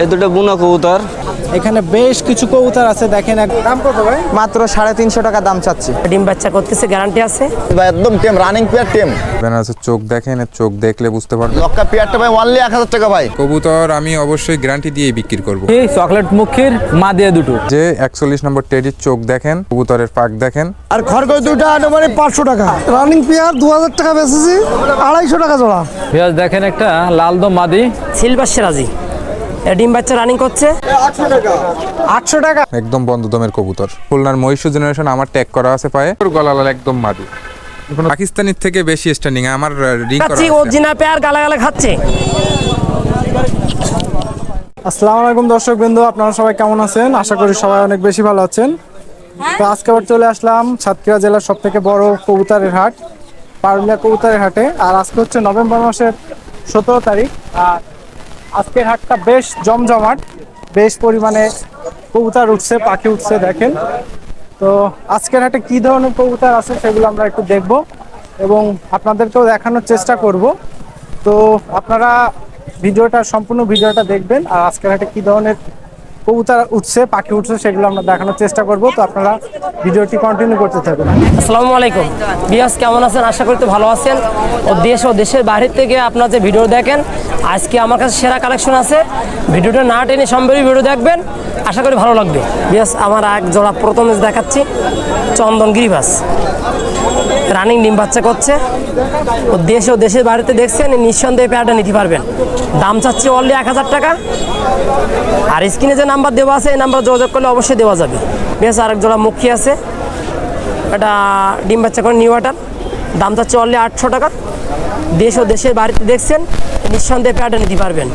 এই দুটো বুনো কবুতর। এখানে বেশ কিছু কবুতর আছে দেখেন এক- দাম কত ভাই? মাত্র সাড়ে তিনশো টাকা দাম চাচ্ছি। ডিম বাচ্চা করতেছে গ্যারান্টি আছে? ভাই একদম টেম রানিং পেয়ার টেম বেনারসের চোখ দেখেন চোখ দেখলে বুঝতে পারবেন। লক্কা পেয়ারটা ভাই অনলি এক হাজার টাকা ভাই। কবুতর আমি অবশ্যই গ্যারান্টি দিয়ে বিক্রি করব। এই চকলেট মুখের মা দিয়ে দুটো। যে একচল্লিশ নম্বর টেডির চোখ দেখেন কবুতরের পাক দেখেন। আর খড়গই দুইটা আনুমানিক পাঁচশো টাকা। রানিং পেয়ার দু হাজার টাকা বেচেছি আড়াইশো টাকা জোড়া। পেঁয়াজ দেখেন একটা লাল দম মাদি। সিলভার সিরাজি এ ডিম বাচ্চা রানিং করছে? আটশো টাকা। একদম বন্ধ দমের কবুতর। খুলনার মহিষু জেনারেশন আমার ট্যাগ করা আছে পায়ে। ওর গলা লাল একদম মাদি। পাকিস্তানির থেকে বেশি স্ট্যান্ডিং আমার রিং করা খাচ্ছি ও জিনা পেয়ার গালা গালা খাচ্ছে। আসসালামু আলাইকুম দর্শক বিন্দু আপনারা সবাই কেমন আছেন? আশা করি সবাই অনেক বেশি ভালো আছেন। তো আজকে আবার চলে আসলাম সাতক্ষীরা জেলার সব থেকে বড় কবুতরের হাট পারুলিয়া কবুতারের হাটে। আর আজকে হচ্ছে নভেম্বর মাসের সতেরো তারিখ। আর আজকের হাটটা বেশ জমজমাট, বেশ পরিমাণে কবুতর উঠছে, পাখি উঠছে, দেখেন। তো আজকের হাটে কি ধরনের কবুতর আছে সেগুলো আমরা একটু দেখব এবং আপনাদেরকেও দেখানোর চেষ্টা করব। তো আপনারা ভিডিওটা, সম্পূর্ণ ভিডিওটা দেখবেন আর আজকের হাটে কি ধরনের কবুতর উঠছে, পাখি উঠছে, সেগুলো আমরা দেখানোর চেষ্টা করব। তো আপনারা ভিডিওটি কন্টিনিউ করতে থাকুন। আসসালামু আলাইকুম। বিয়াস, কেমন আছেন? আশা করি তো ভালো আছেন। ও দেশ ও দেশের বাইরে থেকে আপনার যে ভিডিও দেখেন, আজকে আমার কাছে সেরা কালেকশন আছে। ভিডিওটা না টেনে সম্পূর্ণ ভিডিও দেখবেন। আশা করি ভালো লাগবে। বিয়াস, আমার এক জোড়া প্রথমে দেখাচ্ছি, চন্দন গিরিবাস। রানিং ডিম বাচ্চা করছে। ও দেশ ও দেশের বাড়িতে দেখছেন নিঃসন্দেহে পেয়ারটা নিতে পারবেন। দাম চাচ্ছি অনলি এক হাজার টাকা। আর স্ক্রিনে যে নাম্বার দেওয়া আছে, এই নাম্বার যোগাযোগ করলে অবশ্যই দেওয়া যাবে। বেশ, আরেক জোড়া মুখী আছে। এটা ডিম বাচ্চা করে নিউ ওয়াটার দাম চাচ্ছে অনলি আটশো টাকা। দেশ ও দেশের বাড়িতে দেখছেন, নিঃসন্দেহে প্যাডে নিতে পারবেন।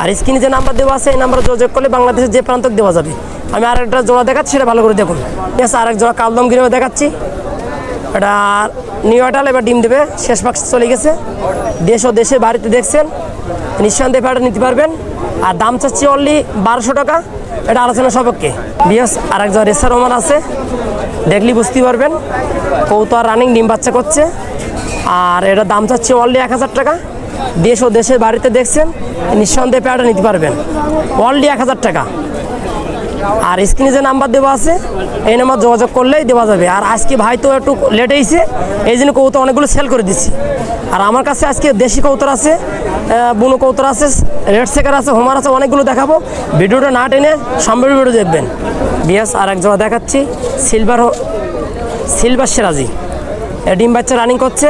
আর স্ক্রিনে যে নাম্বার দেওয়া আছে, এই নাম্বার যোগাযোগ করলে বাংলাদেশের যে প্রান্তক দেওয়া যাবে। আমি আর একটা জোড়া দেখাচ্ছি, সেটা ভালো করে দেখুন। বেশ, আরেক জোড়া কালদম গিরেও দেখাচ্ছি। এটা নিউ ওয়াটার এবার ডিম দেবে, শেষ পাক চলে গেছে। দেশ ও দেশের বাড়িতে দেখছেন, নিঃসন্দেহে প্যাডে নিতে পারবেন। আর দাম চাচ্ছি অনলি বারোশো টাকা, এটা আলোচনা সাপেক্ষে। বিএস আরেক জোড়া রেসার ওমান আছে, দেখলি বুঝতে পারবেন কৌতার রানিং ডিম বাচ্চা করছে। আর এটা দাম চাচ্ছে অনলি এক হাজার টাকা। দেশ ও দেশের বাড়িতে দেখছেন, নিঃসন্দেহে প্যাডটা নিতে পারবেন। অনলি এক হাজার টাকা। আর স্ক্রিনে যে নাম্বার দেওয়া আছে, এই নাম্বার যোগাযোগ করলেই দেওয়া যাবে। আর আজকে ভাই তো একটু লেট হয়েছে এই জন্য কৌতো অনেকগুলো সেল করে দিচ্ছি আর আমার কাছে আজকে দেশি কৌতর আছে বুনো কৌতর আছে রেড সেকার আছে হোমার আছে, অনেকগুলো দেখাবো। ভিডিওটা না টেনে সম্পূর্ণ ভিডিও দেখবেন। বিএস আর এক জোড়া দেখাচ্ছি সিলভার সিলভার সিরাজি। ডিম বাচ্চা রানিং করছে।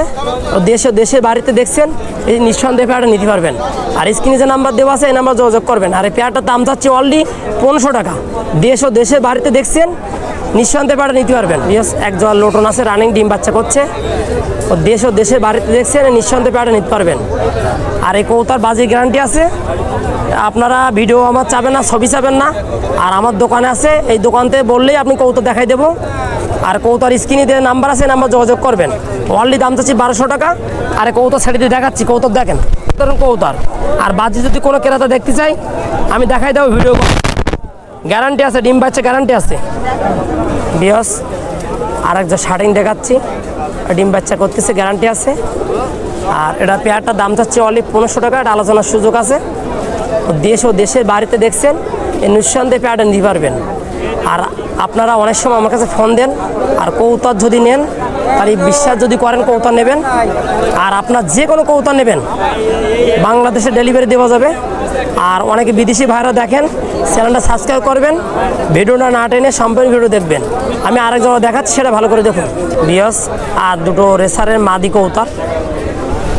দেশে দেশের বাড়িতে দেখছেন এই নিঃসন্দেহে পেয়ারটা নিতে পারবেন। আর স্ক্রিনে যে নাম্বার দেওয়া আছে, এই নাম্বার যোগাযোগ করবেন। আর এই পেয়ারটার দাম যাচ্ছে অলরেডি পনেরোশো টাকা। দেশ ও দেশের বাড়িতে দেখছেন নিঃসন্দেহে পেয়ারটা নিতে পারবেন। ইয়েস এক জোয়ার লোটন আছে রানিং ডিম বাচ্চা করছে। ও দেশ ও দেশের বাড়িতে দেখছেন এই নিঃসন্দেহে পেয়ারটা নিতে পারবেন। আর এই কৌতার বাজির গ্যারান্টি আছে। আপনারা ভিডিও আমার চাবেন না, ছবি চাবেন না। আর আমার দোকানে আছে, এই দোকানতে বললেই আপনি কৌতো দেখাই দেবো। আর কৌতার স্ক্রিনে যে নাম্বার আছে নাম্বার যোগাযোগ করবেন। অনলি দাম চাচ্ছি বারোশো টাকা। আর কৌতার ছেড়ে দিয়ে দেখাচ্ছি, কৌতার দেখেন। কৌতার। আর বাজি যদি কোনো ক্রেতা দেখতে চাই আমি দেখাই দেবো ভিডিও গ্যারান্টি আছে, ডিম বাচ্চা গ্যারান্টি আছে। বিয়স আর একজন শার্টিং দেখাচ্ছি, ডিম বাচ্চা করতেছে, গ্যারান্টি আছে। আর এটা পেয়ারটার দাম চাচ্ছে অনলি পনেরোশো টাকা, এটা আলোচনার সুযোগ আছে। দেশ ও দেশের বাড়িতে দেখছেন, এই নিঃসন্দেহে পেয়ারটা নিতে পারবেন। আর আপনারা অনেক সময় আমার কাছে ফোন দেন, আর কৌতার যদি নেন তাহলে বিশ্বাস যদি করেন কৌতার নেবেন। আর আপনার যে কোনো কৌতার নেবেন বাংলাদেশে ডেলিভারি দেওয়া যাবে। আর অনেকে বিদেশি ভাইরা দেখেন চ্যানেলটা সাবস্ক্রাইব করবেন। ভিডিওটা না টেনে সম্পূর্ণ ভিডিও দেখবেন। আমি আরেকজন দেখাচ্ছি সেটা ভালো করে দেখুন। বিয়স আর দুটো রেসারের মাদি কৌতার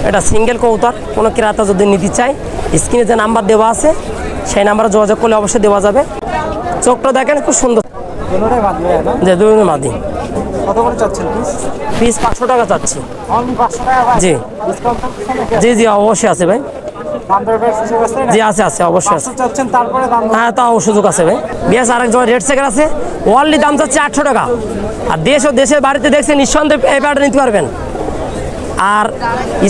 এটা সিঙ্গেল কৌতার কোনো ক্রেতা যদি নিতে চায় স্ক্রিনে যে নাম্বার দেওয়া আছে সেই নাম্বারে যোগাযোগ করলে অবশ্যই দেওয়া যাবে। চোখটা দেখেন খুব সুন্দর। যে দুই মাদি। কত করে চাচ্ছেন পিস পিস পাঁচশো টাকা চাচ্ছি। জি? জি জি অবশ্যই আছে ভাই? জি আছে আছে অবশ্যই আছে। হ্যাঁ তাও সুযোগ আছে ভাই। বিএস রেড আছে। দাম চাচ্ছে আটশো টাকা। আর দেশ ও দেশের বাড়িতে দেখছেন নিঃসন্দেহে এই প্যাডটা নিতে পারবেন। আর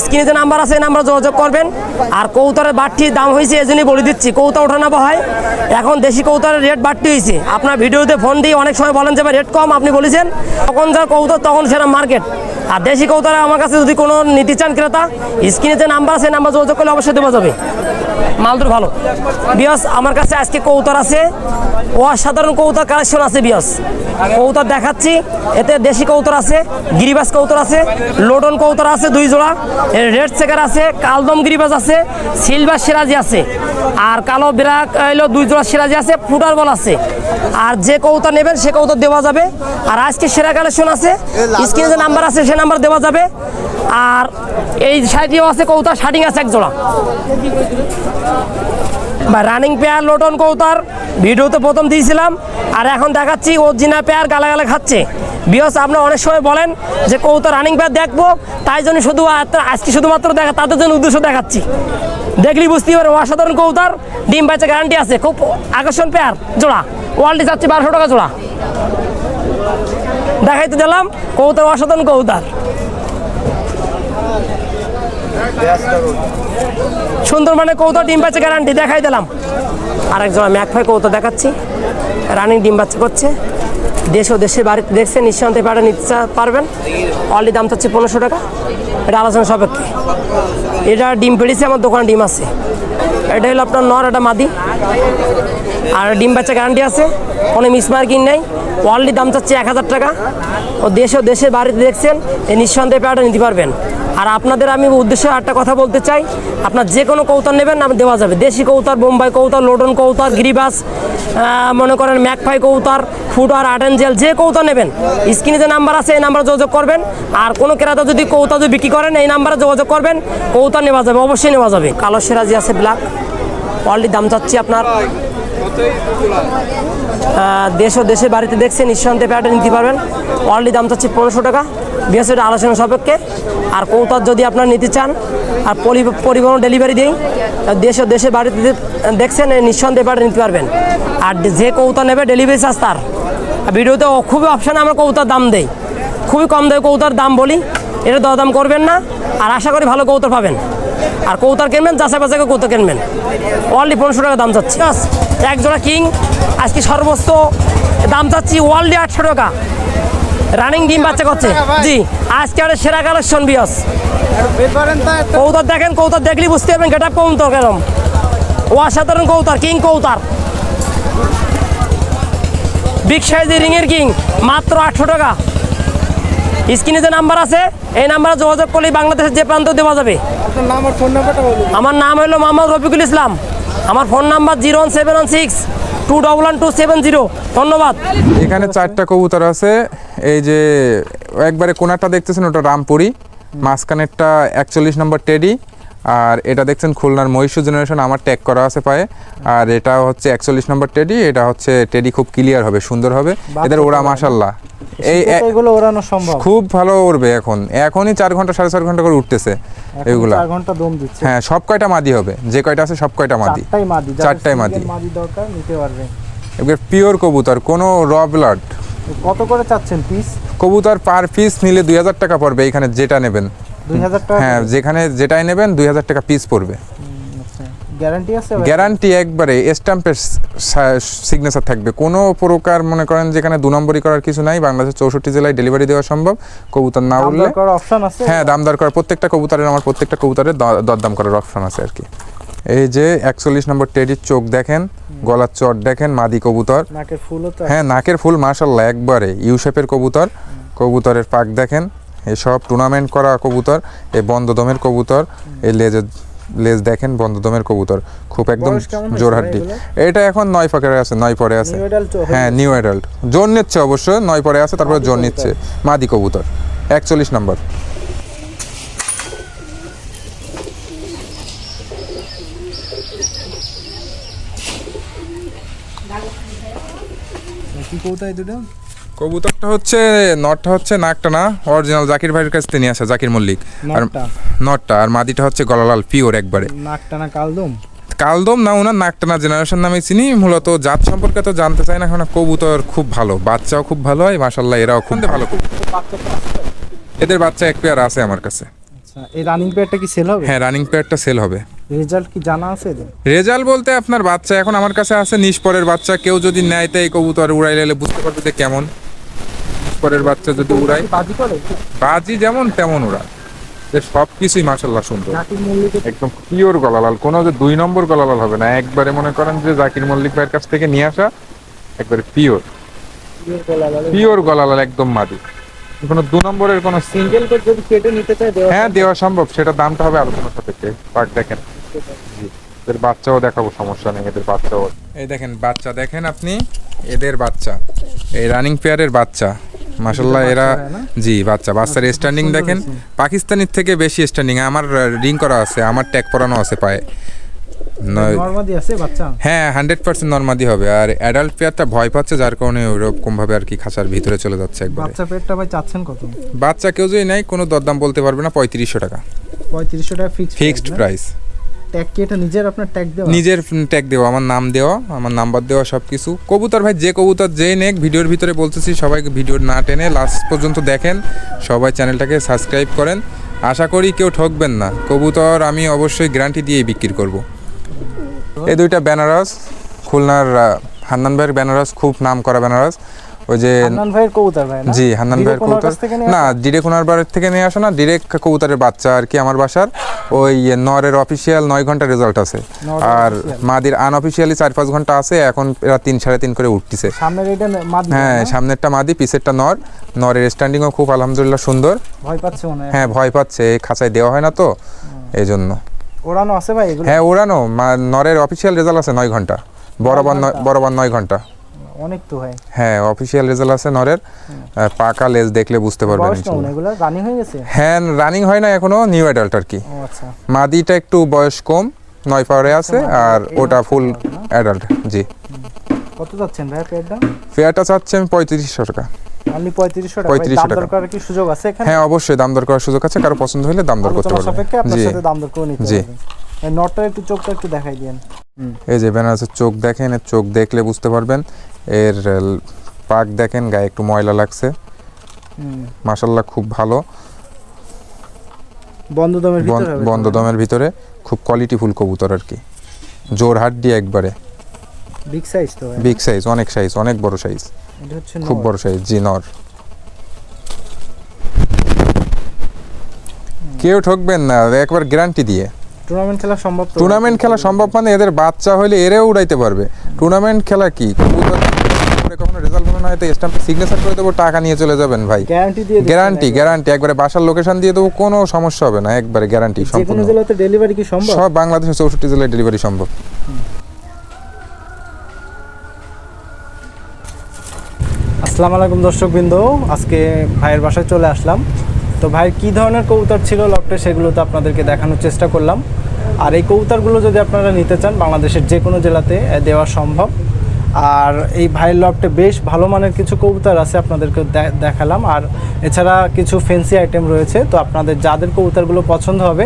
স্ক্রিনে যে নাম্বার আছে, এই নাম্বার যোগাযোগ করবেন। আর কৌতারের বাড়তির দাম হয়েছে, এই জন্যই বলে দিচ্ছি কৌতা ওঠানামা হয়। এখন দেশি কৌতারের রেট বাড়তি হয়েছে। আপনার ভিডিওতে ফোন দিয়ে অনেক সময় বলেন যে রেট কম আপনি বলেছেন। তখন যা কৌতার, তখন সেটা মার্কেট আর দেশি কৌতারে আমার কাছে যদি কোনো নিতে চান ক্রেতা, স্ক্রিনে যে নাম্বার আছে নাম্বার যোগাযোগ করলে অবশ্যই দেওয়া যাবে। মালদুর ভালো। বিয়স, আমার কাছে আজকে কৌতার আছে। অসাধারণ কৌতার কালেকশন আছে বিয়স। কৌতার দেখাচ্ছি। এতে দেশি কৌতার আছে, গিরিবাস কৌতার আছে, লোডন কৌতার আছে। দুই জোড়া। রেড চেকার আছে কালদম গিরিবাস আছে, সিলভার সিরাজি আছে। আর কালো বিরাক হইল দুই জোড়া সিরাজি আছে, ফুটার বল আছে। আর যে কৌতা নেবেন, সে কৌতা দেওয়া যাবে। আর আজকে সেরা কালেকশন আছে, স্ক্রিনে যে নাম্বার আছে, সে নাম্বার দেওয়া যাবে। আর এই সাইডেও আছে কৌতা শার্টিং আছে এক জোড়া। বা রানিং পেয়ার, লোটন কৌতার ভিডিওতে প্রথম দিয়েছিলাম। আর এখন দেখাচ্ছি অরিজিনাল পেয়ার গালাগালে খাচ্ছে। বিয়স আপনারা অনেক সময় বলেন যে কৌতা রানিং পেয়ার দেখব, তাই জন্য শুধু আজকে শুধুমাত্র দেখা তাদের জন্য উদ্দেশ্য দেখাচ্ছি। দেখলি বুঝতে পারে অসাধারণ কৌতার ডিম বাচ্চা গ্যারান্টি আছে। খুব আকর্ষণ পেয়ার জোড়া। ওয়ার্ল্ডে যাচ্ছে বারোশো টাকা জোড়া। দেখাইতে দিলাম কৌতার অসাধারণ কৌতার সুন্দর মানে কৌতো ডিম বাচ্চা গ্যারান্টি দেখাই দিলাম। আরেক জোড়া ম্যাকফাই কৌতো দেখাচ্ছি। রানিং ডিম বাচ্চা করছে। দেশ ও দেশের বাড়িতে দেখছে নিঃসন্দেহে পাড়া নিতে পারবেন। অলরেডি দাম চাচ্ছে পনেরোশো টাকা। এটা আলোচনা সাপেক্ষে। এটা ডিম পেড়েছে, আমার দোকানে ডিম আছে। এটা হলো আপনার নর, এটা মাদি। আর ডিম বাচ্চা গ্যারান্টি আছে, কোনো মিসমার্কিং নেই। অলরেডি দাম চাচ্ছে এক হাজার টাকা। ও দেশ ও দেশের বাড়িতে দেখছেন, এই নিঃসন্দেহে পেয়ারটা নিতে পারবেন। আর আপনাদের আমি উদ্দেশ্যে একটা কথা বলতে চাই। আপনার যে কোনো কৌতার নেবেন দেওয়া যাবে। দেশি কৌতার বোম্বাই কৌতার লোডন কৌতার গিরিবাস মনে করেন ম্যাকফাই কৌতার ফুটার জেল, যে কৌতা নেবেন, স্ক্রিনে যে নাম্বার আছে, এই নাম্বারে যোগাযোগ করবেন। আর কোনো ক্রেতা যদি কৌতা যদি বিক্রি করেন, এই নাম্বারে যোগাযোগ করবেন। কৌতা নেওয়া যাবে, অবশ্যই নেওয়া যাবে। কালো সেরাজি আছে ব্ল্যাক অলরেডি দাম চাচ্ছি আপনার। দেশ ও দেশের বাড়িতে দেখছেন, নিঃসন্দেহে প্যাটার্ন নিতে পারবেন। অলরেডি দাম চাচ্ছি পনেরোশো টাকা। বিএসএটা আলোচনা সাপেক্ষে। আর কৌতার যদি আপনার নিতে চান, আর পরি- পরিবহন ডেলিভারি দিই দেশ, দেশের বাড়িতে দেখছেন নিঃসন্দেহে প্যাডটা নিতে পারবেন। আর যে কৌতা নেবে ডেলিভারি চার্জ তার। ভিডিওতে খুবই অপশানে আমরা কৌতার দাম দেই। খুবই কম দেয় কৌতার দাম বলি, এটা দরদাম করবেন না। আর আশা করি ভালো কৌতার পাবেন। আর কৌতার কিনবেন, যাচাই বাছাই কৌতার কিনবেন। অনলি পনেরোশো টাকা দাম চাচ্ছি। এক জোড়া কিং, আজকে সর্বোচ্চ দাম চাচ্ছি ওয়ার্ল্ডে আটশো টাকা। রানিং ডিম বাচ্চা করছে। জি আজকে আর সেরা কালেকশন বিয়স। কৌতার দেখেন কৌতার দেখলেই বুঝতে পারবেন গেট আপ কৌতার কেরম। ও অসাধারণ কৌতার কিং কৌতার বিগ সাইজের রিংয়ের কিং মাত্র আটশো টাকা। স্ক্রিনে যে নাম্বার আছে এই নাম্বারে যোগাযোগ করলেই বাংলাদেশের যে প্রান্ত দেওয়া যাবে। আপনার নাম আর ফোন নাম্বারটা বলুন। আমার নাম হলো মোহাম্মদ রফিকুল ইসলাম। আমার phone number zero one seven one six two double one two seven zero ধন্যবাদ। এখানে চারটা কবুতর আছে। এই যে একবারে কোনাটা দেখতেছেন ওটা রামপুরি মাঝখানেরটা একচল্লিশ নম্বর টেডি আর এটা দেখছেন খুলনার মহিষু জেনারেশন আমার ট্যাগ করা আছে পায়ে আর এটা হচ্ছে একচল্লিশ নম্বর টেডি এটা হচ্ছে টেডি খুব ক্লিয়ার হবে সুন্দর হবে এদের ওরা মাসাল্লাহ এই এগুলো ওড়ানো সম্ভব। খুব ভালো উড়বে এখন এখনই চার ঘণ্টা সাড়ে চার ঘণ্টা করে উঠতেছে এগুলা। চার ঘণ্টা দম দিচ্ছে। হ্যাঁ সব কয়টা মাদি হবে যে কয়টা আছে সব কয়টা মাদি? চারটাই মাদি চারটাই মাদি। মাদি দরকার নিতে পারবে। এবার পিওর কবুতর কোনো র ব্লাড কত করে চাচ্ছেন পিস কবুতর পার পিস নিলে দুই হাজার টাকা পড়বে এখানে যেটা নেবেন। দুই হাজার টাকা হ্যাঁ যেখানে যেটাই নেবেন দুই হাজার টাকা পিস পড়বে। গ্যারান্টি আছে ভাই? গ্যারান্টি একবারে স্ট্যাম্পের সিগনেচার থাকবে। কোনো প্রকার মনে করেন যেখানে দু নম্বরই করার কিছু নাই বাংলাদেশের চৌষট্টি জেলায় ডেলিভারি দেওয়া সম্ভব। কবুতর না উঠলে হ্যাঁ দাম দর করার প্রত্যেকটা কবুতরের আমার প্রত্যেকটা কবুতরের দরদাম করার অপশন আছে আর কি। এই যে একচল্লিশ নম্বর টেডির চোখ দেখেন গলার চট দেখেন মাদি কবুতর। নাকের ফুলও তো হ্যাঁ নাকের ফুল মাশাল্লাহ একবারে। ইউ শেপের কবুতর কবুতরের পাক দেখেন এসব টুর্নামেন্ট করা কবুতর এই বন্ধদমের কবুতর এই লেজের লেজ দেখেন বন্ধদমের কবুতর। খুব একদম জোরহাড্ডি এটা এখন নয় ফাঁকের আছে নয় পরে আছে। হয়ে নিউ অ্যাডাল্ট জোর নিচ্ছে অবশ্য নয় পরে আছে তারপরে জোন নিচ্ছে। মাদি কবুতর একচল্লিশ নম্বর। কি কৌতাই দুটো? কবুতরটা হচ্ছে নটটা হচ্ছে নাকটা না অরিজিনাল জাকির ভাইয়ের কাছ থেকে নিয়ে আসা জাকির মল্লিক। আর নটটা? আর মাদিটা হচ্ছে গলালাল পিওর একবারে। নাক টানা কালদম? কালদম না ওনার নাকটানা জেনারেশন নামে চিনি মূলত জাত সম্পর্কে তো জানতে চাই না কারণ কবুতর খুব ভালো বাচ্চাও খুব ভালো হয় মাসাল্লাহ এরাও খুব ভালো এদের বাচ্চা এক পেয়ার আছে আমার কাছে। আচ্ছা এই রানিং পেয়ারটা কি সেল হবে? হ্যাঁ রানিং পেয়ারটা সেল হবে। রেজাল্ট কি জানা আছে রেজাল্ট বলতে আপনার বাচ্চা এখন আমার কাছে আছে নিষ্পরের বাচ্চা। কেউ যদি নেয় তাই কবুতর উড়াই লেলে বুঝতে পারবে যে কেমন। নিষ্পরের বাচ্চা যদি উড়াই বাজি করে? বাজি যেমন তেমন উড়ায়। যে সব কিছুই মাসাল্লাহ সুন্দর। একদম পিওর গলালাল। কোনো যে দুই নম্বর গলালাল হবে না। একবারে মনে করেন যে জাকির মল্লিক ভাইয়ের কাছ থেকে নিয়ে আসা একবারে পিওর পিওর গলালাল একদম মাদি। কোনো দু নম্বরের কোনো সিঙ্গেল যদি কেটে নিতে দেওয়া হ্যাঁ দেওয়া সম্ভব। সেটা দামটা হবে আলোচনা সাপেক্ষে। পাক দেখেন। এদের বাচ্চাও দেখাবো সমস্যা নেই এদের বাচ্চাও। এই দেখেন বাচ্চা দেখেন আপনি? এদের বাচ্চা। এই রানিং পেয়ারের বাচ্চা। মাসাল্লাহ এরা জি বাচ্চা। বাচ্চার স্ট্যান্ডিং দেখেন। পাকিস্তানির থেকে বেশি স্ট্যান্ডিং আমার রিং করা আছে আমার ট্যাগ পরানো আছে পায়ে। নয়- নর্মাদি আছে বাচ্চা? হ্যাঁ হান্ড্রেড পার্সেন্ট নর্মাদি হবে। আর অ্যাডাল্ট পেয়ারটা ভয় পাচ্ছে যার কারণে ওরকম ভাবে আর কি খাঁচার ভিতরে চলে যাচ্ছে একবারে। বাচ্চা পেটটা ভাই চাচ্ছেন কত? বাচ্চা কেউ যদি নেয় কোনো দরদাম বলতে পারবে না পঁয়ত্রিশশো টাকা। পঁয়ত্রিশশো টাকা ফিক্সড ফিক্সড প্রাইস ট্যাগ কি এটা নিজের আপনার ট্যাগ দেওয়া? নিজের ট্যাগ দেওয়া, আমার নাম দেওয়া, আমার নাম্বার দেওয়া সব কিছু কবুতর ভাই, যে কবুতর যে নেক, ভিডিওর ভিতরে বলতেছি, সবাইকে ভিডিও না টেনে লাস্ট পর্যন্ত দেখেন। সবাই চ্যানেলটাকে সাবস্ক্রাইব করেন। আশা করি কেউ ঠকবেন না। কবুতর আমি অবশ্যই গ্যারান্টি দিয়েই বিক্রি করব। এই দুইটা বেনারস, খুলনার হান্নান ভাইয়ের বেনারস, খুব নাম করা বেনারস। ওই যে হান্নান ভাইয়ের কবুতর ভাই জি হান্নান ভাইয়ের কবুতর। না ডিরেক্ট ওনার বাড়ির থেকে নিয়ে আসা না ডিরেক্ট কবুতরের বাচ্চা আর কি আমার বাসার। ওই নরের অফিসিয়াল নয় ঘণ্টা রেজাল্ট আছে। আর। মাদির আনঅফিসিয়ালি চার পাঁচ ঘণ্টা আছে এখন এরা তিন সাড়ে তিন করে উঠতেছে। সামনের এটা মাদি হ্যাঁ সামনেরটা মাদি পিছেরটা নর। নরের স্ট্যান্ডিংও খুব আলহামদুলিল্লাহ সুন্দর। ভয় পাচ্ছে মনে হয়। হ্যাঁ ভয় পাচ্ছে খাঁচায় দেওয়া হয় না তো এই জন্য ওড়ানো আছে ভাই হ্যাঁ ওড়ানো নরের অফিসিয়াল রেজাল্ট আছে নয় ঘণ্টা। বরাবর নয় বরাবর নয় ঘণ্টা। অনেক তো ভাই হ্যাঁ অফিসিয়াল রেজাল্ট আছে নরের। পাকা লেজ দেখলে বুঝতে পারবেন এগুলো রানিং হয়ে গেছে? হ্যাঁ রানিং হয় না এখনও নিউ অ্যাডাল্ট আর কি। আচ্ছা। মাদিটা একটু বয়স কম নয় পাওয়ারে আছে আর ওটা ফুল অ্যাডাল্ট জি। কত যাচ্ছেন ভাই পেয়ারটা ফেয়ারটা চাচ্ছি আমি পঁয়ত্রিশশো টাকা। অনলি টাকা। দাম টাকা। দর করার কি সুযোগ আছে এখানে? হ্যাঁ অবশ্যই দাম দর করার সুযোগ আছে কারও পছন্দ হলে দাম দর করতে পারবে সাপেক্ষে আপনার সাথে দাম দর করে নিতে জি। পারবেন। এই একটু চোখটা একটু দেখাই দিয়েন। এই যে চোখ দেখেন চোখ দেখলে বুঝতে পারবেন। এর পাক দেখেন গায়ে একটু ময়লা লাগছে। মাসাল্লাহ খুব ভালো। বন্ধ দমের ভিতরে ভিতরে খুব কোয়ালিটিফুল কবুতর আর কি। জোর হাট দিয়ে একবারে। বিগ সাইজ তো বিগ সাইজ অনেক সাইজ অনেক বড় সাইজ খুব। বড় সাইজ জি নর। কেউ ঠকবেন না একবার গ্যারান্টি দিয়ে। টুর্নামেন্ট খেলা সম্ভব টুর্নামেন্ট খেলা সম্ভব মানে এদের বাচ্চা হলে এরেও উড়াইতে পারবে। টুর্নামেন্ট খেলা কি? কবুতর কখনো রেজাল্ট মনে হয় তো স্ট্যাম্পে সিগনেচার করে দেবো টাকা নিয়ে চলে যাবেন ভাই। গ্যারান্টি দিয়ে গ্যারান্টি গ্যারান্টি একবারে। বাসার লোকেশন দিয়ে দেবো কোনো সমস্যা হবে না একবারে গ্যারান্টি কোনো সম্পূর্ণ। জেলাতে ডেলিভারি কি সম্ভব? সব বাংলাদেশের চৌষট্টি জেলায় ডেলিভারি সম্ভব। আসসালামু আলাইকুম দর্শকবৃন্দ আজকে ভাইয়ের বাসায় চলে আসলাম। তো ভাইয়ের কী ধরনের কবুতর ছিল লকটে সেগুলো তো আপনাদেরকে দেখানোর চেষ্টা করলাম। আর এই কবুতরগুলো যদি আপনারা নিতে চান বাংলাদেশের যে কোনো জেলাতে দেওয়া সম্ভব। আর এই ভাইয়ের লফটে বেশ ভালো মানের কিছু কবুতর আছে আপনাদেরকে দেখালাম। আর এছাড়া কিছু ফেন্সি আইটেম রয়েছে তো আপনাদের যাদের কবুতরগুলো পছন্দ হবে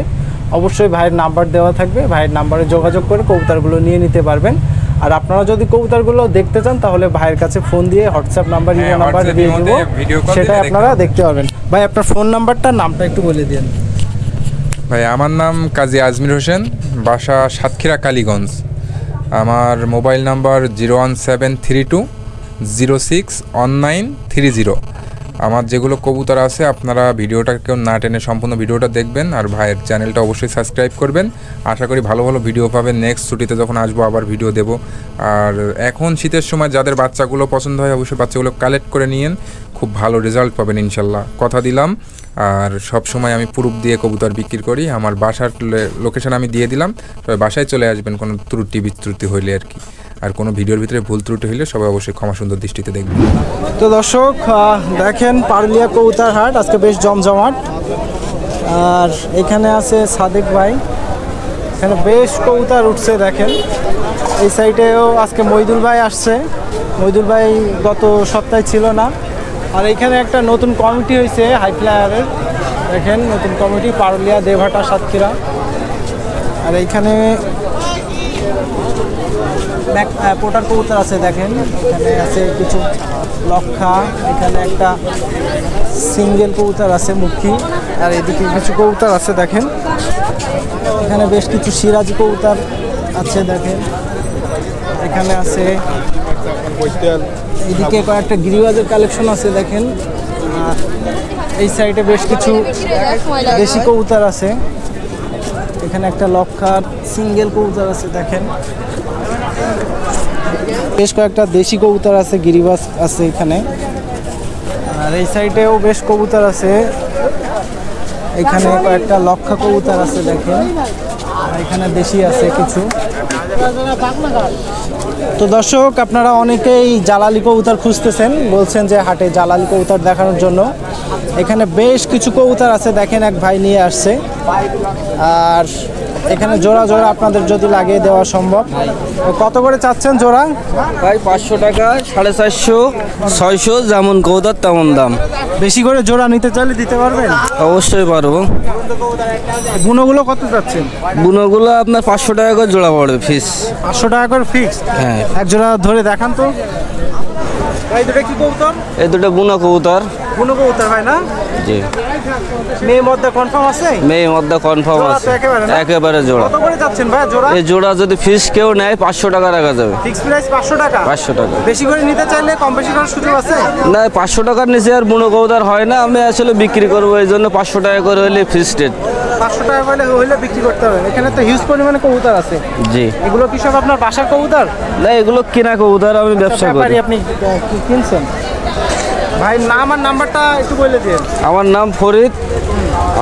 অবশ্যই ভাইয়ের নাম্বার দেওয়া থাকবে। ভাইয়ের নাম্বারে যোগাযোগ করে কবুতরগুলো নিয়ে নিতে পারবেন। আর আপনারা যদি কবুতরগুলো দেখতে চান তাহলে ভাইয়ের কাছে ফোন দিয়ে হোয়াটসঅ্যাপ নাম্বার ইমেল নাম্বার দিয়ে দিব। সেটা আপনারা দেখতে দেখতে পারবেন। ভাই আপনার ফোন নাম্বারটা নামটা একটু বলে দিন। ভাই আমার নাম কাজী আজমির হোসেন বাসা সাতক্ষীরা কালীগঞ্জ। আমার mobile number zero one seven three two zero six one nine three zero. আমার যেগুলো কবুতর আছে, আপনারা ভিডিওটা কেউ না টেনে সম্পূর্ণ ভিডিওটা দেখবেন আর ভাইয়ের চ্যানেলটা অবশ্যই সাবস্ক্রাইব করবেন। আশা করি ভালো ভালো ভিডিও পাবেন। নেক্সট ছুটিতে যখন আসব আবার ভিডিও দেব। আর এখন শীতের সময় যাদের বাচ্চাগুলো পছন্দ হয়, অবশ্যই বাচ্চাগুলো কালেক্ট করে নিয়েন। খুব ভালো রেজাল্ট পাবেন ইনশাল্লাহ। কথা দিলাম। আর সব সময় আমি প্রুফ দিয়ে কবুতর বিক্রি করি। আমার বাসার লোকেশন আমি দিয়ে দিলাম, তবে বাসায় চলে আসবেন, কোনো ত্রুটি বিত্রুটি হইলে আর কি। আর কোনো ভিডিওর ভিতরে ভুল ত্রুটি হইলে সবাই অবশ্যই ক্ষমা সুন্দর দৃষ্টিতে দেখবেন। তো দর্শক দেখেন পারলিয়া কবুতর হাট, আজকে বেশ জমজমাট। আর এখানে আছে সাদেক ভাই। এখানে বেশ কবুতর উঠছে, দেখেন। এই সাইডেও আজকে মইদুল ভাই আসছে। মইদুল ভাই গত সপ্তাহে ছিল না। আর এখানে একটা নতুন কমিটি হয়েছে হাই ফ্লায়ারের। দেখেন, নতুন কমিটি, পারুলিয়া, দেভাটা, সাতক্ষীরা। আর এইখানে পোটার কবুতর আছে, দেখেন। এখানে আছে কিছু লক্ষা, এখানে একটা সিঙ্গেল কবুতর আছে, মুখী। আর এদিকে কিছু কবুতর আছে, দেখেন। এখানে বেশ কিছু সিরাজি কবুতর আছে, দেখেন। এখানে আছে এদিকে কয়েকটা গিরিবাজের কালেকশন আছে দেখেন। এই সাইডে বেশ কিছু দেশি কবুতর আছে। এখানে একটা লক্ষার সিঙ্গেল কবুতর আছে দেখেন। বেশ কয়েকটা দেশি কবুতর আছে গিরিবাজ আছে এখানে। আর এই সাইডেও বেশ কবুতর আছে। এখানে কয়েকটা লক্ষা কবুতর আছে দেখেন। এখানে দেশি আছে কিছু। তো দর্শক, আপনারা অনেকেই জালালি কবুতর খুঁজতেছেন, বলছেন যে হাটে জালালি কবুতর দেখানোর জন্য। এখানে বেশ কিছু কবুতর আছে, দেখেন এক ভাই নিয়ে আসছে। আর এখানে জোড়া জোড়া আপনাদের যদি লাগিয়ে দেওয়া সম্ভব। তো কত করে চাচ্ছেন জোড়া? ভাই পাঁচশো টাকা সাড়ে চারশো ছয়শো যেমন কৌদার তেমন দাম। বেশি করে জোড়া নিতে চাইলে দিতে পারবেন? অবশ্যই পারব। গুণগুলো কত চাচ্ছেন? বুনোগুলো আপনার পাঁচশো টাকা করে জোড়া পড়বে ফিস। পাঁচশো টাকা করে ফিক্সড হ্যাঁ। এক জোড়া ধরে দেখান তো। ভাই দুটো কি কবুতর? এই দুটো বুনো কবুতর কোনো কবুতর হয় না? জি। মেয়ে মধ্যে কনফার্ম আছে? মেয়ে মধ্যে কনফার্ম আছে। একেবারে জোড়া। কত করে যাচ্ছেন ভাই জোড়া? এই জোড়া যদি ফিস কেউ নেয় পাঁচশো টাকা রাখা যাবে। ফিক্স প্রাইস পাঁচশো টাকা? পাঁচশো টাকা। বেশি করে নিতে চাইলে কম বেশি করার সুযোগ আছে? না পাঁচশো টাকার নিচে আর বুনো কবুতর হয় না। আমি আসলে বিক্রি করব এই জন্য পাঁচশো টাকা করে হলে ফিস রেট পাঁচশো টাকা করে হইলে বিক্রি করতে হবে। এখানে তো হিউজ পরিমাণে কবুতর আছে। জি। এগুলো কি সব আপনার বাসার কবুতর? না এগুলো কিনা কবুতর আমি ব্যবসা করি। আপনি কিনছেন? ভাই নাম আর নাম্বারটা একটু বলে দিন। আমার নাম ফরিদ।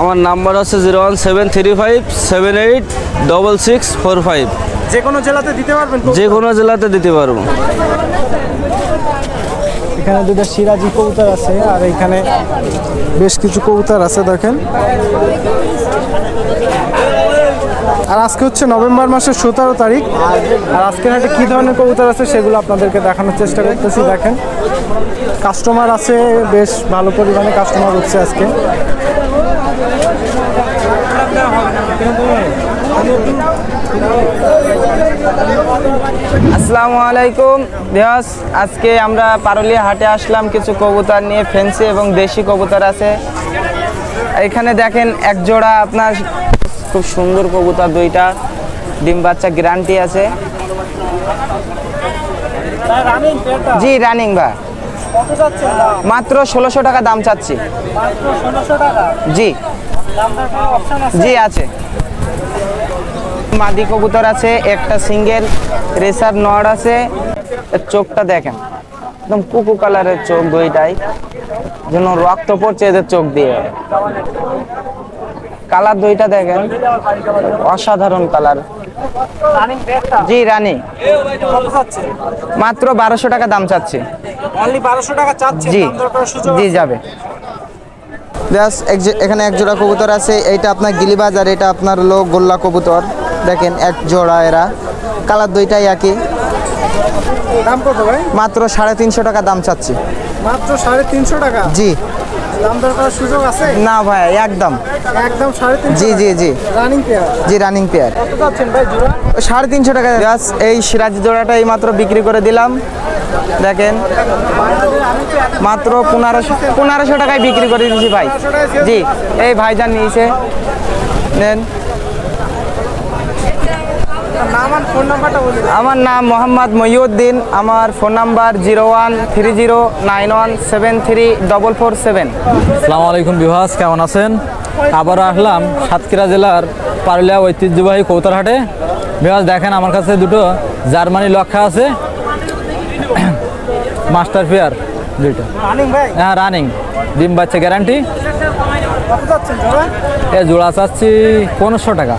আমার নাম্বার আছে zero one seven three five seven eight double six four five. যে কোনো জেলাতে দিতে পারবেন যে কোনো জেলাতে দিতে পারব। এখানে দুটো সিরাজি কবুতর আছে আর এখানে বেশ কিছু কবুতর আছে দেখেন। আর আজকে হচ্ছে নভেম্বর মাসের সতেরো তারিখ। আর আজকের হাটে কী ধরনের কবুতর আছে সেগুলো আপনাদেরকে দেখানোর চেষ্টা করতেছি, দেখেন। কাস্টমার আছে, বেশ ভালো পরিমাণে কাস্টমার হচ্ছে আজকে। আসসালামু আলাইকুম। দেহাস আজকে আমরা পারুলিয়া হাটে আসলাম, কিছু কবুতর নিয়ে ফেন্সি এবং দেশি কবুতর আছে। এখানে দেখেন, এক জোড়া আপনার খুব সুন্দর কবুতর দুইটা। ডিম বাচ্চা গ্যারান্টি আছে। জি রানিং বা মাত্র ষোলোশো টাকা দাম চাচ্ছি। জি। জি আছে। মাদি কবুতর আছে একটা সিঙ্গেল রেসার নড় আছে। চোখটা দেখেন। একদম কুকু কালারের চোখ দুইটাই। যেন রক্ত পড়ছে এদের চোখ দিয়ে। কালার দুইটা দেখেন। অসাধারণ কালার। জি রানী। মাত্র বারোশো টাকা দাম চাচ্ছি। অনলি বারোশো টাকা চাচ্ছে জি। জি যাবে। ব্যাস এখানে এক জোড়া কবুতর আছে এইটা আপনার গিলিবাজ আর এটা আপনার হলো গোল্লা কবুতর। দেখেন এক জোড়া এরা। কালার দুইটাই একই। দাম কত ভাই? মাত্র সাড়ে তিনশো টাকা দাম চাচ্ছি। মাত্র সাড়ে তিনশো টাকা? জি। সুযোগ আছে? না ভাই একদম। একদম জি জি জি। রানিং পেয়ার জি রানিং পেয়ার সাড়ে তিনশো টাকা এই সিরাজ জোড়াটা এই মাত্র বিক্রি করে দিলাম। দেখেন। মাত্র পনেরোশো পনেরোশো টাকায় বিক্রি করে দিয়েছি ভাই। জি এই ভাইজান নিয়েছে। নেন নাম আর ফোন নাম্বারটা বলি আমার নাম মোহাম্মদ মহিউদ্দিন আমার phone number zero one three zero nine one seven three double four seven আসসালামু আলাইকুম বিভাস কেমন আছেন? আবারও আসলাম সাতক্ষীরা জেলার পারুলিয়া ঐতিহ্যবাহী কৌতারহাটে। বিভাস দেখেন আমার কাছে দুটো জার্মানি লক্ষা আছে। মাস্টার ফেয়ার দুইটা। হ্যাঁ রানিং ডিম বাচ্চা গ্যারান্টি কত যাচ্ছেন জোড়া? এ জোড়া চাচ্ছি পনেরোশো টাকা।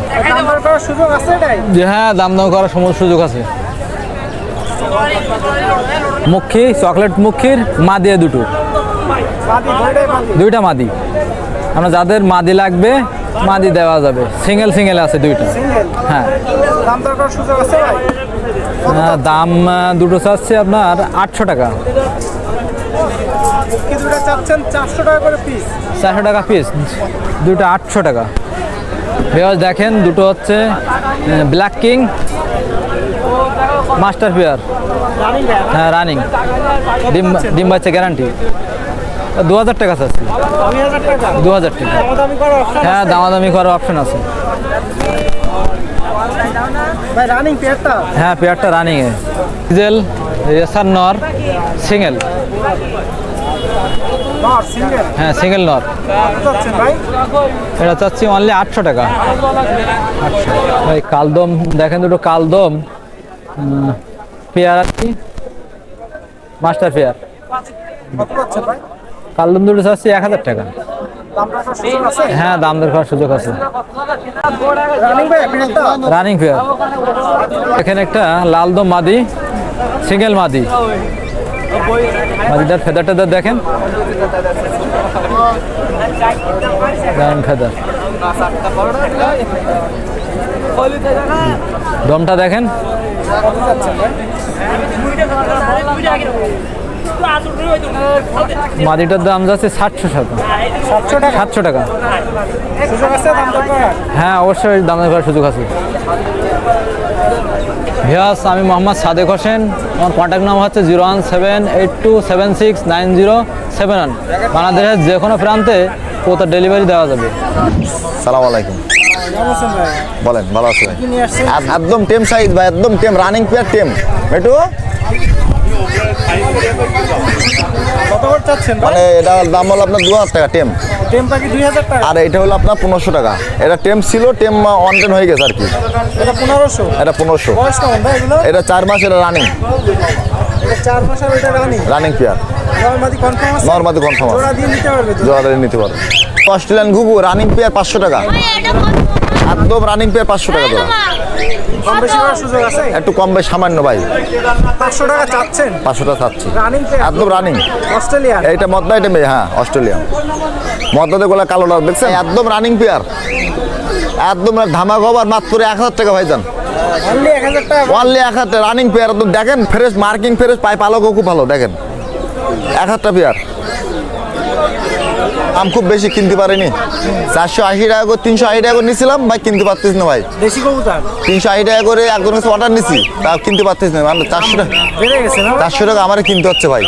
করার সুযোগ আছে এটাই? যে হ্যাঁ দাম দাম করার সমস্ত সুযোগ আছে। মুখী চকলেট মুখির মাদি দুটো। দুইটা মাদি। আমরা যাদের মাদি লাগবে মাদি দেওয়া যাবে। সিঙ্গেল সিঙ্গেল আছে দুইটা। হ্যাঁ। দাম আহ, দুটো চাচ্ছে আপনার আটশো টাকা। চারশো টাকা পিস দুটো আটশো টাকা। বেশ দেখেন দুটো হচ্ছে ব্ল্যাক কিং মাস্টার পেয়ার হ্যাঁ রানিং ডিম ডিম বাচ্চা গ্যারান্টি দু হাজার টাকা টাকা দু হাজার টাকা। হ্যাঁ দামাদামি করার অপশন আছে। হ্যাঁ পেয়ারটা রানিং এ। ডিজেল রেসার নর সিঙ্গেল হ্যাঁ সিঙ্গেল ভাই? এটা চাচ্ছি অনলি আটশো টাকা। আটশো ভাই কালদম দেখেন দুটো কালদম। পেয়ার আছে। Master pair. কালদম দুটো চাচ্ছি এক হাজার টাকা। হ্যাঁ দাম দর করার সুযোগ আছে। রানিং পেয়ার এখানে একটা লালদম মাদি সিঙ্গেল মাদি। মাদিটার ফেদার টেদার দেখেন। ফেদার। দমটা দেখেন। মাদিটার দাম যাচ্ছে সাতশো টাকা। সাতশো টাকা? হ্যাঁ অবশ্যই দাম করার সুযোগ আছে। ভিয়াস আমি মোহাম্মদ সাদেক হোসেন। আমার কন্ট্যাক্ট নাম্বার হচ্ছে zero one seven eight two seven six nine zero seven one বাংলাদেশের যে কোনো প্রান্তে কোথাও ডেলিভারি দেওয়া যাবে। সালাম আলাইকুম। কেমন আছেন ভাই? বলেন ভালো আছে একদম টেম সাইজ ভাই একদম টেম রানিং পেয়ার টেম একটু কত করে চাচ্ছেন মানে এটা দাম হলো আপনার দু হাজার টাকা টেম। টেম্পা কি দুই হাজার টাকা। আর এটা হলো আপনার পনেরোশো টাকা। এটা টেম ছিল টেম অন টেন হয়ে গেছে আর কি। এটা পনেরোশো? এটা পনেরোশো। বয়স কেমন ভাই এগুলো? এটা চার মাস এটা রানিং চার মাস আর ওইটা রানিং রানিং পেয়ার নর্মাদি কনফার্ম আছে? নর্মাদি কনফার্ম জোড়া দিয়ে নিতে পারবে নিতে পারো অস্ট্রেলিয়ান ঘুঘু রানিং পেয়ার পাঁচশো টাকা। একদম রানিং পেয়ার পাঁচশো টাকা জোড়া। কম বেশি করার সুযোগ আছে? একটু কম বেশ সামান্য ভাই। পাঁচশো টাকা চাচ্ছেন? পাঁচশো টাকা চাচ্ছি রানিং একদম রানিং অস্ট্রেলিয়া এইটা মদ্দা এটা মেয়ে হ্যাঁ অস্ট্রেলিয়া মদ্দাতে গোলা কালো লাল দেখছেন? একদম রানিং পেয়ার একদম ধামাক হবার মাত্র এক হাজার টাকা ভাইজান। অনলি এক হাজার টাকা। অনলি এক হাজার রানিং পেয়ার একদম দেখেন ফ্রেশ মার্কিং ফ্রেশ পাই পালকও খুব ভালো দেখেন। এক হাজারটা পেয়ার দাম খুব বেশি কিনতে পারিনি। চারশো আশি টাকা করে তিনশো আশি টাকা করে নিয়েছিলাম ভাই কিনতে পারতিস না ভাই। তিনশো আশি টাকা করে একজনের কাছে অর্ডার নিছি তা কিনতে পারতিস না। মানে চারশো টাকা চারশো টাকা আমার কিনতে হচ্ছে ভাই।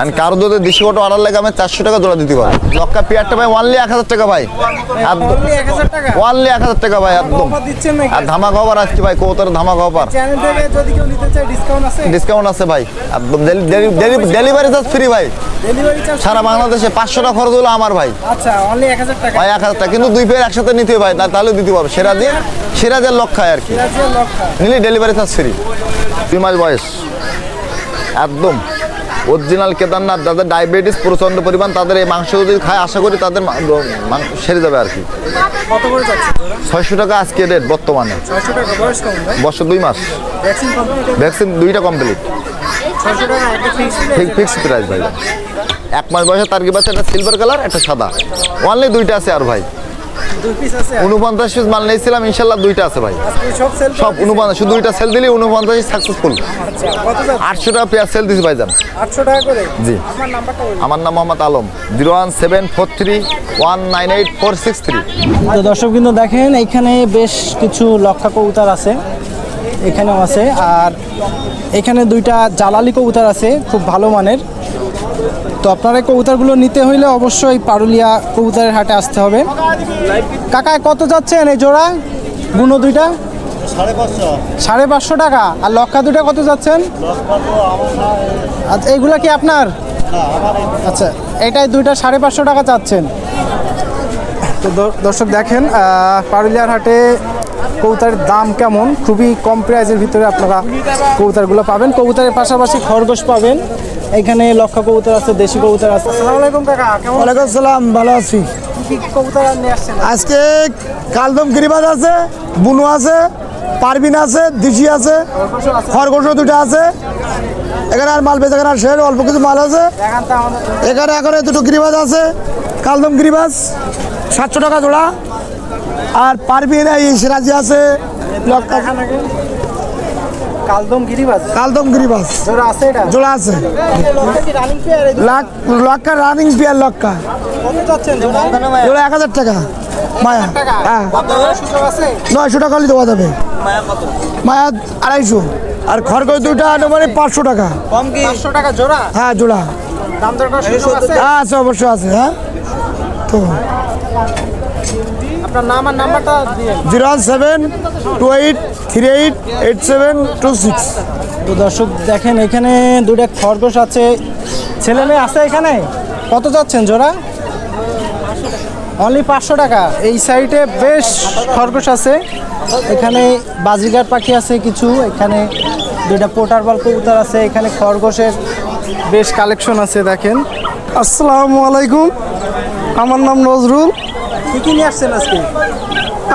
আমি কারও যদি দেশি কত অর্ডার লাগে আমি চারশো টাকা জোড়া দিতে পারি লক্কা পেয়ারটা ভাই ওয়ানলি এক হাজার টাকা ভাই। অনলি এক হাজার টাকা? ভাই একদম। আর ধামা খবর আসছে ভাই কৌতর ধামা খবর ডিসকাউন্ট আছে? ভাই। একদম ডেলিভারি চার্জ ফ্রি ভাই। সারা বাংলাদেশে পাঁচশো টাকা খরচ হলো আমার ভাই। আচ্ছা অনলি এক হাজার টাকা। ভাই কিন্তু দুই পেয়ার একসাথে নিতে হবে ভাই না তাহলে দিতে পারবে। সেরা দিয়ে সেরা দিয়ে লক্ষায় আর কি। নিলে ডেলিভারি চার্জ ফ্রি দুই মাস বয়স। একদম। অরিজিনাল কেদারনাথ যাদের ডায়াবেটিস প্রচণ্ড পরিমাণ তাদের এই মাংস যদি খায় আশা করি তাদের মাংস সেরে যাবে আর কি। কত ছয়শো টাকা আজকে রেট বর্তমানে। ভাই? বছর দুই মাস। ভ্যাকসিন দুইটা কমপ্লিট ছয়শো টাকা একটা ফিক্স ঠিক ফিক্স প্রাইস ভাই। এক মাস বয়সে তার কি বাচ্চা একটা সিলভার কালার একটা সাদা? অনলি দুইটা আছে আর ভাই। উনপঞ্চাশ পিস মাল নিয়েছিলাম ইনশাল্লাহ দুইটা আছে ভাই। সব উনপঞ্চাশ শুধু দুইটা সেল দিলে উনপঞ্চাশ সাকসেসফুল আটশো টাকা পেয়ার সেল দিছি ভাইজান। আটশো টাকা করে? জি। আমার নাম Mohammad Alam. Zero one seven four three one nine eight four six three. তো দর্শক কিন্তু দেখেন এখানে বেশ কিছু লক্ষা কবুতর আছে। এখানেও আছে। আর এখানে দুইটা জালালি কবুতর আছে খুব ভালো মানের। তো আপনারা এই কবুতরগুলো নিতে হইলে অবশ্যই পারুলিয়া কবুতরের হাটে আসতে হবে। কাকা কত যাচ্ছেন এই জোড়া? গুনো দুইটা? সাড়ে পাঁচশো টাকা। আর লক্ষা দুইটা কত যাচ্ছেন? আচ্ছা এইগুলা কি আপনার? আচ্ছা এটাই দুইটা সাড়ে পাঁচশো টাকা চাচ্ছেন। তো দর্শক দেখেন পারুলিয়ার হাটে কবুতরের দাম কেমন? খুবই কম প্রাইজের ভিতরে আপনারা কবুতরগুলো পাবেন। কবুতরের পাশাপাশি খরগোশ পাবেন। এখানে লক্ষা কবুতর আছে দেশি কবুতর আছে। আসসালামু আলাইকুম কাকা কেমন? ওয়ালাইকুম আসসালাম ভালো আছি। কবুতর আসছেন? আজকে কালদম গিরিবাজ আছে বুনু আছে পারবিন আছে দিশি আছে খরগোশ দুটো আছে। এখানে আর মাল বেচে আর শেষ অল্প কিছু মাল আছে। এখানে এখানে দুটো গিরিবাজ আছে কালদম গিরিবাজ সাতশো টাকা জোড়া। আর পারবিন এই সিরাজি আছে আগে। কালদম গিরিবাজ? জোড়া আছে এটা? জোড়া আছে। কি লাখ লক্কা রানিং পিয়ার লক্কা। কত জোড়া? এক হাজার টাকা। মায়া। হ্যাঁ। নয়শো টাকা দেওয়া যাবে। মায়া আড়াইশো। আর খরগোশ দুইটা আনুমানিক পাঁচশো টাকা। পাঁচশো টাকা জোড়া? হ্যাঁ জোড়া। দাম হ্যাঁ আছে অবশ্যই আছে হ্যাঁ। তো। আপনার নাম আর নাম্বারটা zero one seven two eight three eight eight seven two six. তো দর্শক, দেখেন এখানে দুটো খরগোশ আছে। ছেলে মেয়ে আছে এখানে? কত যাচ্ছেন জোড়া? অনলি পাঁচশো টাকা। এই সাইডে বেশ খরগোশ আছে। এখানে বাজিগার পাখি আছে কিছু। এখানে দুইটা পোটার বল কবুতর আছে। এখানে খরগোশের বেশ কালেকশন আছে, দেখেন। আসসালামু আলাইকুম। আমার নাম নজরুল। কি কি নিয়ে আসছেন আজকে?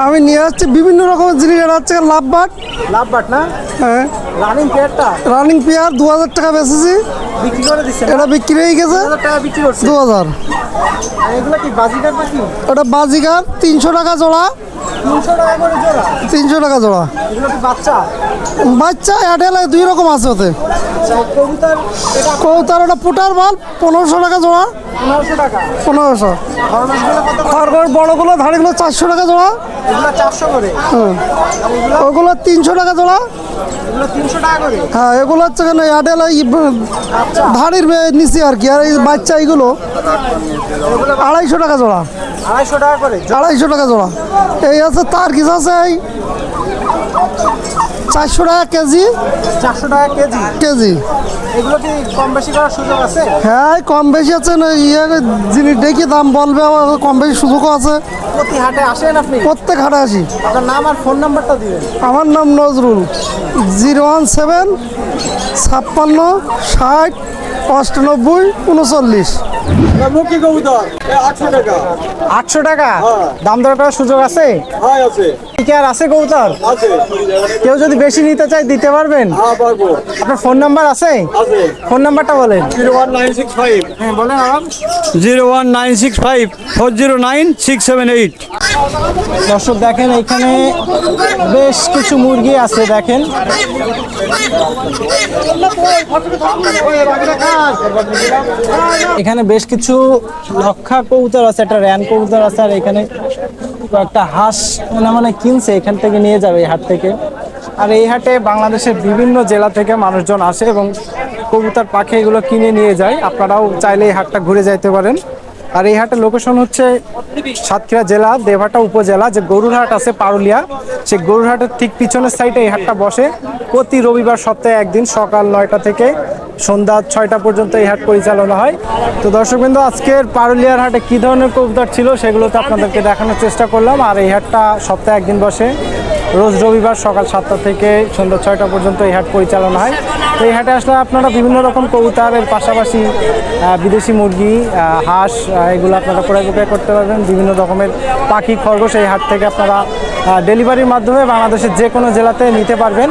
আমি নিয়ে আসছি বিভিন্ন রকমের জিনিস। এটা হচ্ছে লাভবাট লাভ বাট। না? হ্যাঁ। রানিং পেয়ারটা রানিং পেয়ার দু হাজার টাকা বেচেছি। বিক্রি করে দিচ্ছে এটা বিক্রি হয়ে গেছে। টাকা বিক্রি করছে? দু হাজার এগুলো কি বাজিগার নাকি? ওটা বাজিকার তিনশো টাকা জোড়া। তিনশো টাকা জোড়া। এগুলো বাচ্চা? বাচ্চা এয়ারটেল দুই রকম আছে ওতে। আচ্ছা, কৌতার ওটা পুটার বল পনেরোশো টাকা জোড়া। পনেরোশো? খরগোশ বড়গুলো ধাড়িগুলো চারশো টাকা জোড়া। এগুলো। ওগুলো? তিনশো টাকা জোড়া। এগুলো হ্যাঁ এগুলো হচ্ছে কেন এয়ারটেল এই আচ্ছা। ধাড়ির নিচে আর কি আর এই বাচ্চা এইগুলো। আড়াইশো টাকা জোড়া। আড়াইশো টাকা করে। আড়াইশো টাকা জোড়া। এই আছে তার কিছু আছে চারশো টাকা কেজি। চারশো টাকা কেজি? কেজি। এগুলো কি কম বেশি করার সুযোগ আছে? হ্যাঁ কম বেশি আছে না ইয়ে জিনিস দেখি দাম বলবে কম বেশি সুযোগও আছে। প্রতি হাটে আসেন আপনি? প্রত্যেক হাটে আসি। আপনার নাম আর ফোন নাম্বারটা দিবেন। আমার নাম নজরুল। জিরো ওয়ান সেভেন ছাপ্পান্ন ষাট অষ্টানব্বই উনচল্লিশ। মুখী কবুতর আটশো টাকা। আটশো টাকা? দাম দর করার সুযোগ আছে? আর আছে কবুতর? কেউ যদি বেশি নিতে চায় দিতে পারবেন। আপনার ফোন নাম্বার আছে? ফোন নাম্বারটা বলেন। Zero one nine six five. হ্যাঁ বলেন zero one nine six five four zero nine six seven eight. দর্শক দেখেন এখানে বেশ কিছু মুরগি আছে দেখেন। এখানে বেশ কিছু লক্ষা কবুতর আছে, একটা র্যান কবুতর আছে, আর এখানে একটা হাঁস মনে মানে কিনছে, এখান থেকে নিয়ে যাবে এই হাট থেকে। আর এই হাটে বাংলাদেশের বিভিন্ন জেলা থেকে মানুষজন আসে এবং কবুতর পাখি এগুলো কিনে নিয়ে যায়। আপনারাও চাইলে এই হাটটা ঘুরে যাইতে পারেন। আর এই হাটের লোকেশন হচ্ছে সাতক্ষীরা জেলা দেবহাটা উপজেলা, যে গরুরহাট আছে পারুলিয়া। সেই গরুরহাটের ঠিক পিছনের সাইডে এই হাটটা বসে। প্রতি রবিবার সপ্তাহে একদিন সকাল নয়টা থেকে সন্ধ্যা ছয়টা পর্যন্ত এই হাট পরিচালনা হয়। তো দর্শকবৃন্দ, আজকের পারুলিয়ার হাটে কী ধরনের কবুতর ছিল সেগুলো তো আপনাদেরকে দেখানোর চেষ্টা করলাম। আর এই হাটটা সপ্তাহে একদিন বসে। রোজ রবিবার সকাল সাতটা থেকে সন্ধ্যা ছয়টা পর্যন্ত এই হাট পরিচালনা হয়। তো এই হাটে আসলে আপনারা বিভিন্ন রকম কবুতারের পাশাপাশি বিদেশি মুরগি হাঁস এগুলো আপনারা ক্রয় বিক্রয় করতে পারবেন। বিভিন্ন রকমের পাখি, খরগোশ এই হাট থেকে আপনারা ডেলিভারির মাধ্যমে বাংলাদেশের যে কোনো জেলাতে নিতে পারবেন।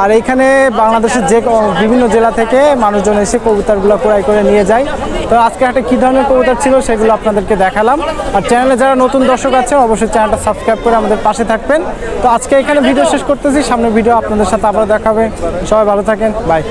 আর এইখানে বাংলাদেশের যে বিভিন্ন জেলা থেকে মানুষজন এসে কবুতরগুলো ক্রয় করে নিয়ে যায়। তো আজকে হাটে কী ধরনের কবুতর ছিল সেগুলো আপনাদেরকে দেখালাম। আর চ্যানেলে যারা নতুন দর্শক আছে অবশ্যই চ্যানেলটা সাবস্ক্রাইব করে আমাদের পাশে থাকবেন। তো আজকে এখানে ভিডিও শেষ করতেছি। সামনে ভিডিও আপনাদের সাথে আবার দেখাবে সবাই ভালো থাকেন। বাই